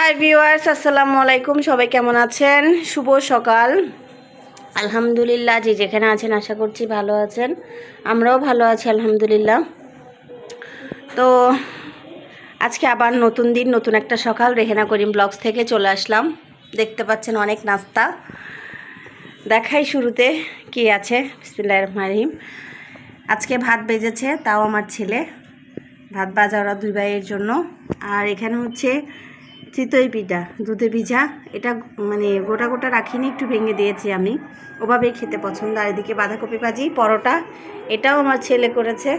Hi viewers আসসালামু আলাইকুম। সবাই কেমন আছেন? শুভ সকাল। আলহামদুলিল্লাহ, যে যেখানে আছেন, আশা করছি ভালো আছেন। আমরাও ভালো আছি, আলহামদুলিল্লাহ। তো, আজকে আবার নতুন দিন, নতুন একটা সকাল। রেহেনা করিম ব্লগস থেকে চলে আসলাম। দেখতে পাচ্ছেন অনেক নাস্তা। দেখাই শুরুতে কি আছে। বিসমিল্লাহ রহমান রহিম। আজকে ভাত বেজেছে, তাও আমার ছেলে। ভাত ভাজা ওরা দুই ভাইয়ের জন্য। আর এখানে হচ্ছে চিতই পিঠা দুধে ভিজা এটা মানে গোটা গোটা রাখিনি একটু ভেঙে দিয়েছি আমি। ওভাবেই খেতে পছন্দ। আর এদিকে বাঁধাকপি ভাজি পরোটা এটাও আমার ছেলে করেছে।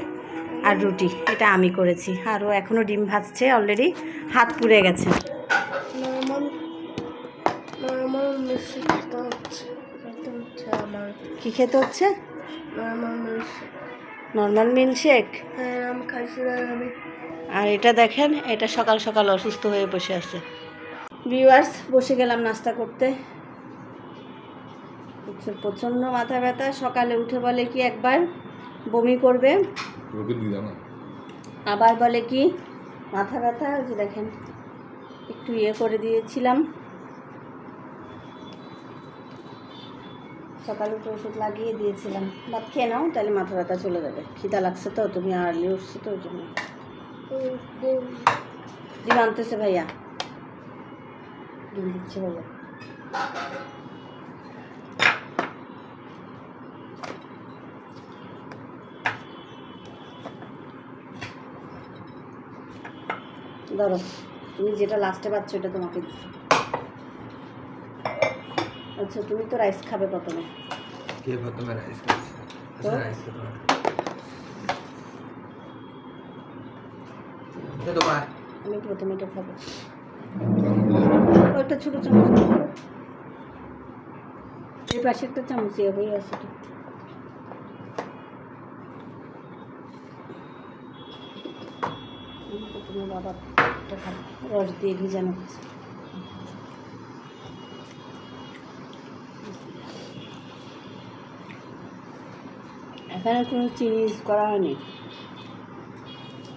আর রুটি এটা আমি করেছি। আর ও এখনও ডিম ভাজছে অলরেডি হাত পুড়ে গেছে। কি খেতে হচ্ছে? Normal milkshake. হ্যাঁ আমি খাইছি আমি আর এটা দেখেন এটা সকাল সকাল অসুস্থ হয়ে বসে আছে। ভিউয়ার্স বসে গেলাম নাস্তা করতে। হচ্ছে প্রচণ্ড মাথা ব্যথা সকালে উঠে বলে কি একবার বমি করবে? আবার বলে কি মাথা ব্যথা? ওই যে দেখেন একটু ইয়ে করে দিয়েছিলাম। সকালে উঠে ওষুধ লাগিয়ে দিয়েছিলাম। ভাত খেয়ে নাও তাহলে মাথা ব্যথা চলে যাবে। খিদা লাগছে তো তুমি আর্লি উঠছো তো ওই জন্য ডিম আনতেছে ভাইয়া। ডিম দিচ্ছে ভাইয়া। ধরো তুমি যেটা লাস্টে পাচ্ছ ওটা তোমাকে দিচ্ছি। আচ্ছা তুমি তো রাইস খাবে প্রথমে। কে প্রথমে রাইস তো? রাইস তো মা আমি প্রথমে চামচ পাশে একটা চামচ প্রথমে বাবা রস দিয়ে ভিজানো এখানে কোনো চিনি করা হয়নি?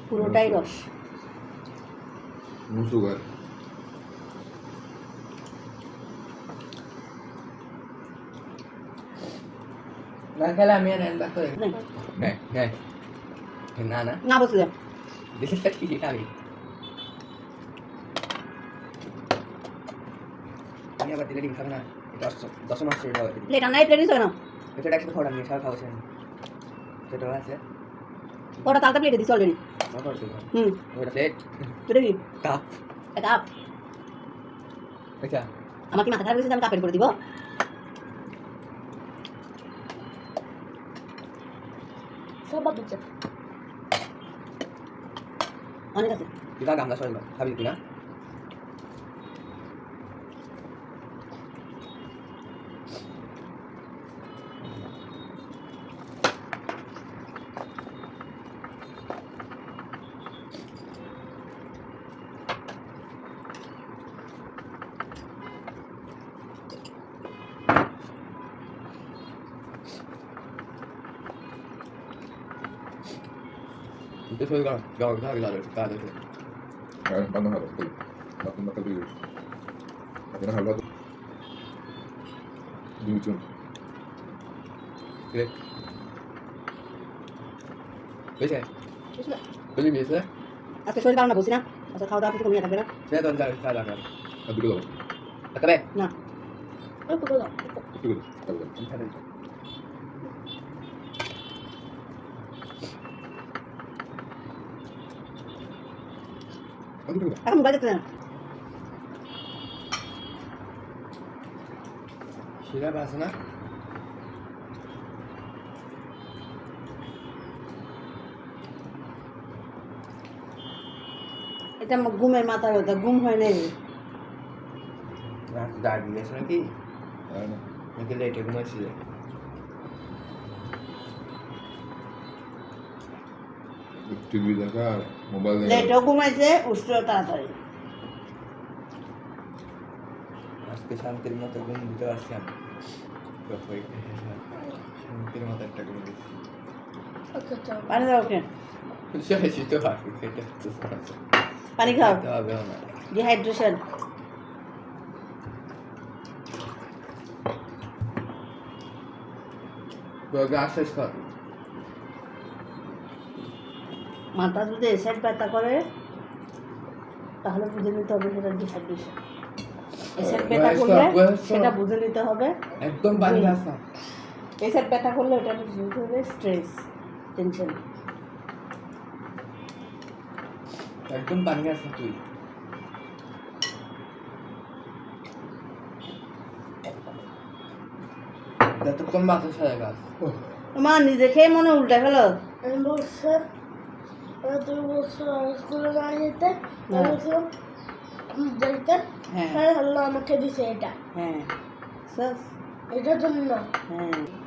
পুরোটাই রস। সুগার না খেলে আমি আর রান্না করে নেই, নেই নেই না না না বসলে বিশেষটা কি খাবি আমি আবার দিলে ডিম খাবে না এটা দশ- মাস ছেড়ে দেওয়া প্লেট দিছো কেন এটা একসাথে খাওয়া আমি খাব সেখানে সেটাও আছে ওটা তালটা প্লেটে দিছো অলরেডি আমার করতে হুম ওটা প্লেট এটা কি কাপ এটা কাপ আচ্ছা আমার কি মাথা খারাপ হয়েছে আমি কাপের করে দিব সব বাদ দিচ্ছে অনেক আছে তুই কা গামলা সরাই খাবি তুই না তুই শরীর গরম গরম খাবি লাল কাজ আছে আর বানো হলো তো নতুন নতুন ভিডিও এখন হালবা দুই চুন Great. বুঝছে বুঝলি বুঝছে আজকে শরীর কারণ না বলছি না আচ্ছা খাওয়া দাওয়া কিছু কমিয়ে থাকবে না সে তো যা যা যা আর দুটো দাও তবে না অল্প করে দাও একটু করে তারপরে আর দুটো দাও এখন মোবাইল দেখতে শিরা আছে না এটা আমার ঘুমের মাথা ব্যথা ঘুম হয় নাই রাত দাঁড় দিয়েছে নাকি নাকি লেটে ঘুমাইছি। টিভি দেখা আর মোবাইল দেখা। লেটও ঘুমাইছে উঠছে তাড়াতাড়ি। আজকে শান্তির মতো ঘুম দিতে পারছি আমি শান্তির মতো একটা ঘুম দিচ্ছি। পানি দাও কেন পানি খাও। ডিহাইড্রেশন গাছ খাওয়া মাথা যদি এসে ব্যথা করে তাহলে বুঝে নিতে হবে সেটা ডিহাইড্রেশন এসে ব্যথা করলে সেটা বুঝে নিতে হবে। একদম এসে ব্যথা করলে ওটা বুঝে নিতে হবে স্ট্রেস টেনশন একদম পানি না তুই। যতক্ষণ মাথা সারা গাছ। মা নিজে খেয়ে মনে হয় উল্টা গেল। আমি তুমি বলছো স্কুলে না। যেতে যাইতে হ্যাঁ আমাকে দিছে এটা। হ্যাঁ। এটার জন্য। হ্যাঁ।